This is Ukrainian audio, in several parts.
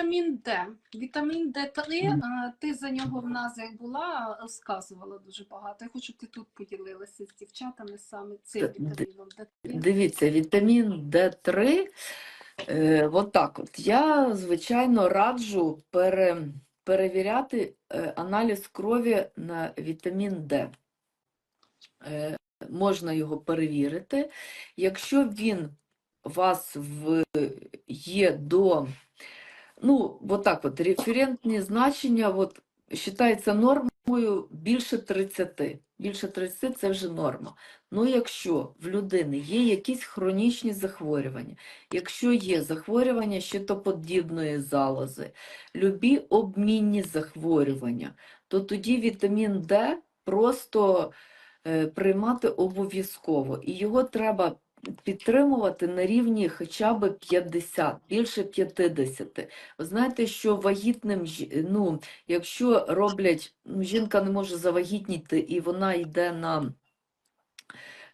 вітамін Д. Вітамін Д3, е, ти за нього в нас як була, розказувала дуже багато. Я хочу, ти тут поділилася з дівчатами саме цим вітаміном Д3. Дивіться, вітамін Д3, е, от так от. Я, звичайно, раджу пере, перевіряти е, аналіз крові на вітамін Д. Е, можна його перевірити. Якщо він у вас в, є до, ну, от так от, референтні значення, от, вважається нормою більше 30. Більше 30 це вже норма. Ну, якщо в людини є якісь хронічні захворювання, якщо є захворювання щитоподібної залози, любі обмінні захворювання, то тоді вітамін Д просто е, приймати обов'язково. І його треба підтримувати на рівні хоча б 50, більше 50. Ви знаєте, що вагітним, ну, якщо роблять, ну, жінка не може завагітніти і вона йде на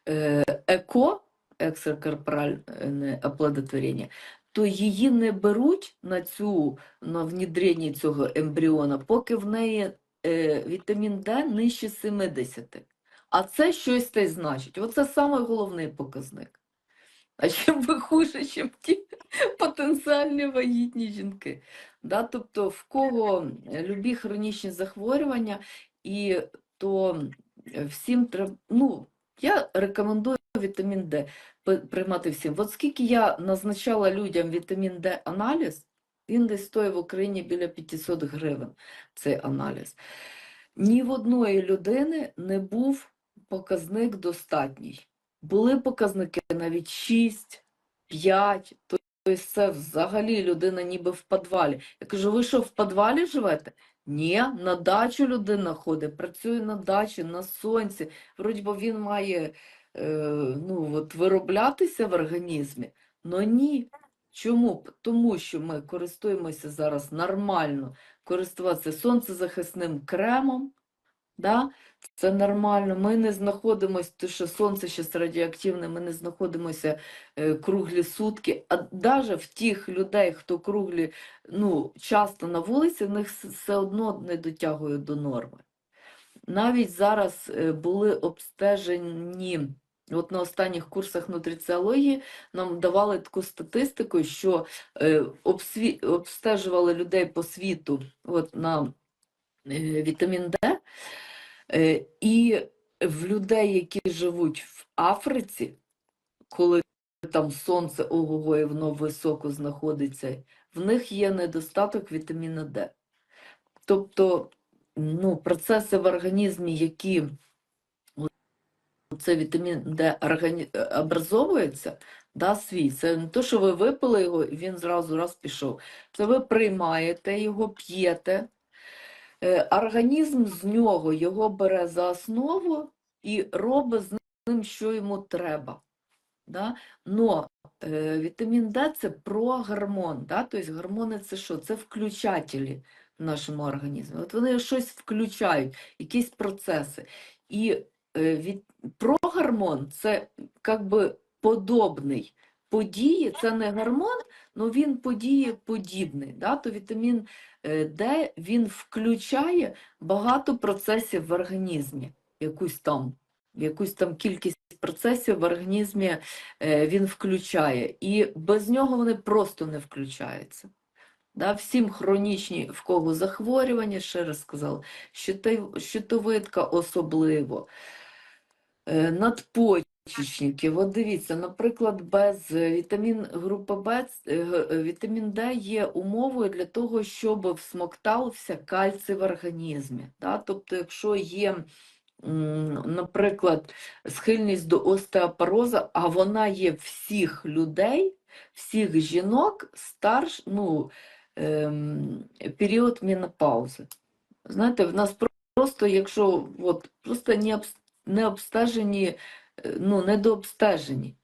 е, ЕКО, екстракорпоральне оплодотворення, то її не беруть на цю на внедрення цього ембріона, поки в неї е, вітамін Д нижче 70. А це щось те значить. Оце саме головний показник. А чим ви хуже, чим ті потенціальні вагітні жінки. Да? Тобто, в кого любі хронічні захворювання, і то е, всім треба, ну, я рекомендую вітамін Д приймати всім. От скільки я назначала людям вітамін Д аналіз, він десь стоїть в Україні біля 500 гривень, цей аналіз. Ні в одної людини не був показник достатній. Були показники навіть 6, 5, тобто це взагалі людина ніби в підвалі. Я кажу, ви що, в підвалі живете? Ні, на дачу людина ходить, працює на дачі, на сонці. Вроді би він має е, ну, от, вироблятися в організмі. Но ні. Чому? Тому що ми користуємося зараз нормально користуватися сонцезахисним кремом. Да? Це нормально. Ми не знаходимося, тому що сонце ще радіоактивне, ми не знаходимося е, круглі сутки. А навіть в тих людей, хто круглі, ну, часто на вулиці, в них все одно не дотягують до норми. Навіть зараз е, були обстежені, от на останніх курсах нутриціології нам давали таку статистику, що е, обсві... обстежували людей по світу от, на вітамін Д, і в людей, які живуть в Африці, коли там сонце ого, і воно високо знаходиться, в них є недостаток вітаміна Д. Тобто, ну, процеси в організмі, які це вітамін Д органі... е, образовується, да, свій. Це не то, що ви випили його, і він зразу раз пішов. Це ви приймаєте його, п'єте. Е, Організм з нього його бере за основу і робить з ним, що йому треба. Да? Но е, вітамін Д це прогормон. Да? Тобто гормони це що? Це включателі в нашому організмі. От вони щось включають, якісь процеси. І е, від... прогормон це як би подобний події, це не гормон, але він подіє подібний. Да? То вітамін е, Д він включає багато процесів в організмі, якусь там, якусь там кількість процесів в організмі е, він включає, і без нього вони просто не включаються. Да, всім хронічні, в кого захворювання, ще раз сказала, щитовидка особливо, е, надпочечників. От дивіться, наприклад, без е, вітамін групи Б, е, е, вітамін Д є умовою для того, щоб всмоктався кальцій в організмі. Да? Тобто, якщо є, наприклад, схильність до остеопорозу, а вона є всіх людей, всіх жінок старш, ну, ем, період менопаузи. Знаєте, в нас просто, якщо от, просто не, обстежені, ну, недообстежені,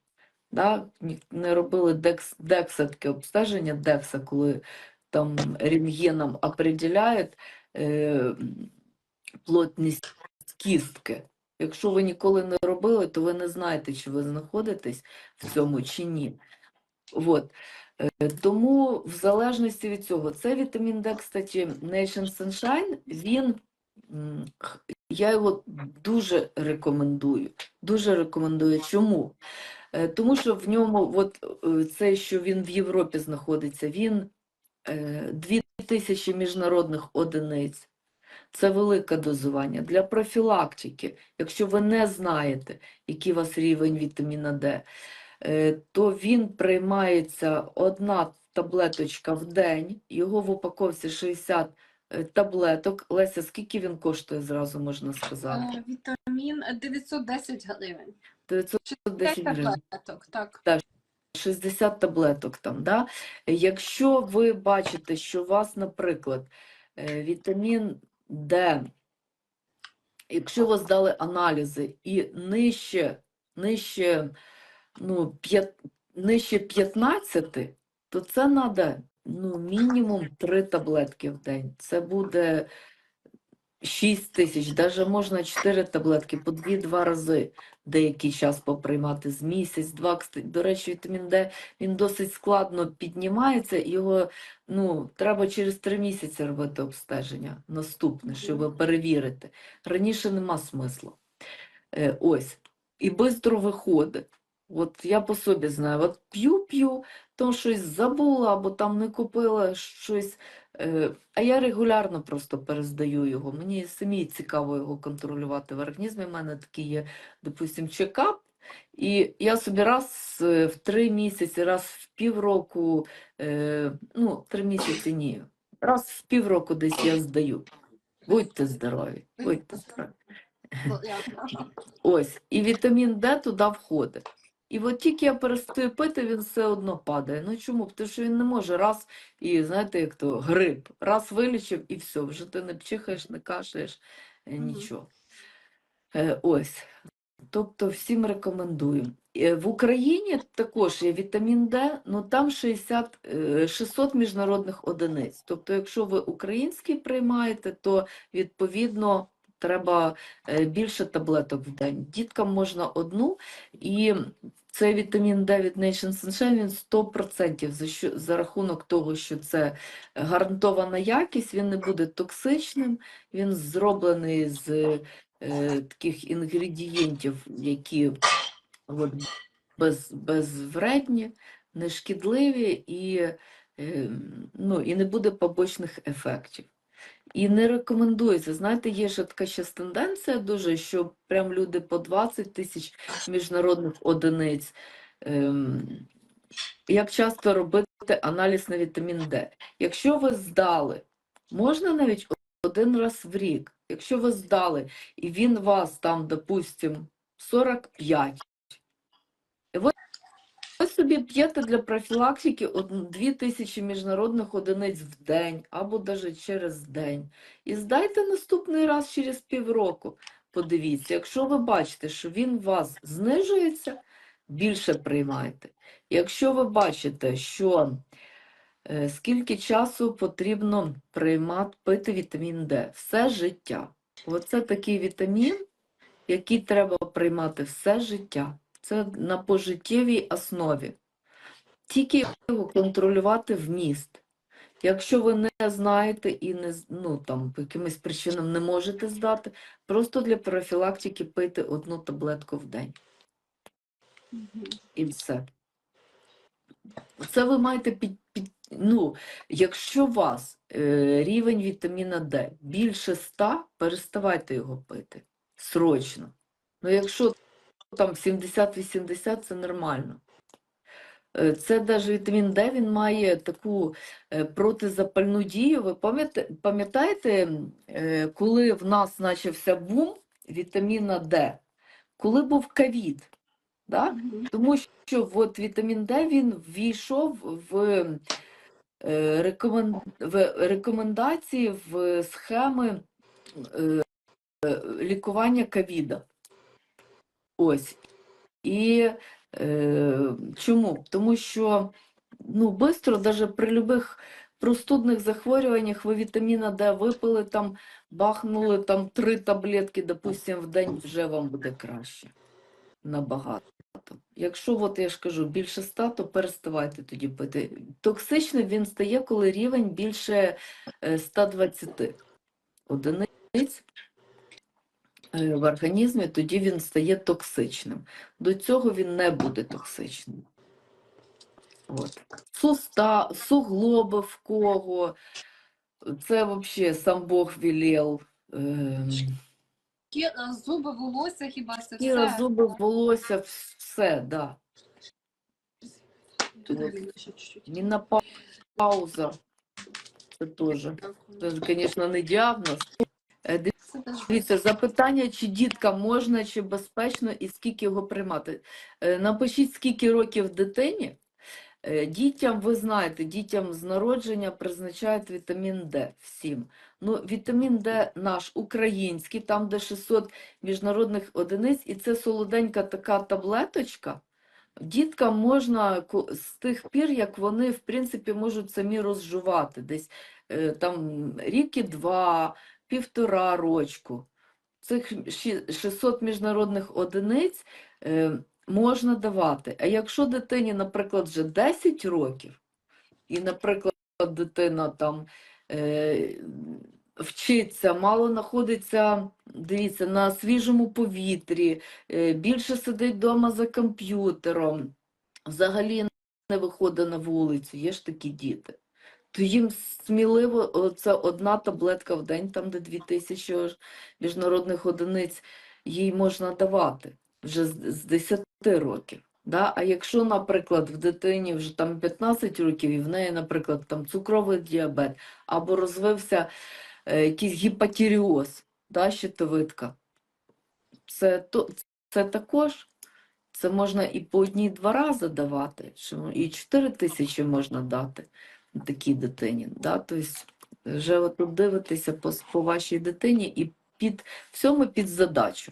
да? не робили декс, декса таке обстеження, декса, коли там рентгеном определяють е, плотність кістки. Якщо ви ніколи не робили, то ви не знаєте, чи ви знаходитесь в цьому чи ні. От. Е, Тому в залежності від цього, це вітамін D, кстати, Nation Sunshine, він, я його дуже рекомендую. Дуже рекомендую. Чому? Е, Тому що в ньому, от е, це, що він в Європі знаходиться, він е, 2000 міжнародних одиниць. Це велике дозування. Для профілактики, якщо ви не знаєте, який у вас рівень вітаміна Д, то він приймається одна таблеточка в день, його в упаковці 60 е, таблеток. Леся, скільки він коштує, зразу можна сказати? Е, Вітамін 910 гривень. 910 гривень. таблеток, так. 60 таблеток там, да? Якщо ви бачите, що у вас, наприклад, е, вітамін Д, якщо ви здали аналізи і нижче, нижче, ну, п'ят- нижче 15, то це треба ну, мінімум 3 таблетки в день. Це буде 6 тисяч, навіть можна 4 таблетки по 2-2 рази деякий час поприймати з місяць-два. До речі, вітамін Д він досить складно піднімається, його ну, треба через 3 місяці робити обстеження наступне, щоб перевірити. Раніше нема смислу. Е, ось. І швидко виходить. От я по собі знаю, от п'ю-п'ю, то щось забула або там не купила щось. Е, а я регулярно просто перездаю його. Мені самі цікаво його контролювати в організмі. У мене такий є, допустим, чекап. І я собі раз е, в три місяці, раз в півроку, е, ну, три місяці ні, раз в півроку десь я здаю. Будьте здорові, будьте здорові. Ось, і вітамін Д туди входить. І от тільки я перестаю пити, він все одно падає. Ну чому? Тому що він не може раз і, знаєте, як то грип, раз вилічив і все, вже ти не пчихаєш, не кашляєш, е, нічого. Е, ось. Тобто всім рекомендую. Е, В Україні також є вітамін Д, ну там 60, е, 600 міжнародних одиниць. Тобто, якщо ви український приймаєте, то відповідно треба е, більше таблеток в день. Діткам можна одну, і цей вітамін Д від Nation Sunshine, він 100% за, що, за рахунок того, що це гарантована якість, він не буде токсичним, він зроблений з е, таких інгредієнтів, які от, без, безвредні, нешкідливі і, е, ну, і не буде побочних ефектів. І не рекомендується. Знаєте, є ще така ще тенденція дуже, що прям люди по 20 тисяч міжнародних одиниць. Ем, як часто робити аналіз на вітамін Д? Якщо ви здали, можна навіть один раз в рік. Якщо ви здали, і він вас там, допустим, 45, і ви ви собі п'єте для профілактики 2 тисячі міжнародних одиниць в день або навіть через день. І здайте наступний раз через півроку. Подивіться, якщо ви бачите, що він у вас знижується, більше приймайте. Якщо ви бачите, що е, скільки часу потрібно приймати, пити вітамін Д, все життя. Оце такий вітамін, який треба приймати все життя. Це на пожиттєвій основі. Тільки його контролювати вміст. Якщо ви не знаєте і не, ну, там, по якимось причинам не можете здати, просто для профілактики пийте одну таблетку в день. І все. Це ви маєте під, під ну, якщо у вас е, рівень вітаміна Д більше 100, переставайте його пити. Срочно. Ну, якщо там 70-80, це нормально. Е, Це навіть вітамін Д, він має таку е, протизапальну дію. Ви пам'ятаєте, е, коли в нас почався бум вітаміна Д, коли був ковід, да? Тому що от вітамін Д він ввійшов в, рекомен... в рекомендації в схеми лікування ковіда. Ось. І е, чому? Тому що ну, бистро, навіть при любих простудних захворюваннях ви вітаміна Д випили, там, бахнули там три таблетки, допустим, в день, вже вам буде краще. Набагато. Якщо, от я ж кажу, більше 100, то переставайте тоді пити. Токсичним він стає, коли рівень більше е, 120 одиниць е, в організмі, тоді він стає токсичним. До цього він не буде токсичним. От. Суста, суглоби в кого, це взагалі сам Бог велел. Ем, Кі- е, Зуби, волосся, хіба це Шкіра, все? зуби, волосся, все, да. Ще чуть-чуть. Менопауза. Це теж. Це, звісно, не діагноз. Дивіться, запитання, чи дітка можна, чи безпечно, і скільки його приймати. Е, Напишіть, скільки років дитині. Е, Дітям, ви знаєте, дітям з народження призначають вітамін Д всім. Ну, вітамін Д наш український, там де 600 міжнародних одиниць, і це солоденька така таблеточка. Діткам можна з тих пір, як вони, в принципі, можуть самі розжувати, десь е, там ріки два, півтора рочку. Цих 600 міжнародних одиниць е, можна давати. А якщо дитині, наприклад, вже 10 років, і, наприклад, дитина там е, вчиться, мало знаходиться, дивіться, на свіжому повітрі, е, більше сидить вдома за комп'ютером, взагалі не виходить на вулицю, є ж такі діти. То їм сміливо це одна таблетка в день, там де 2000 ож- міжнародних одиниць їй можна давати вже з, з 10 років. Да? А якщо, наприклад, в дитині вже там 15 років і в неї, наприклад, там цукровий діабет або розвився е, якийсь гіпотіріоз, да, щитовидка, це, то, це також це можна і по одній-два рази давати, і 4 тисячі можна дати такій дитині. Да? Тобто вже от дивитися по, по вашій дитині і під всьому під задачу.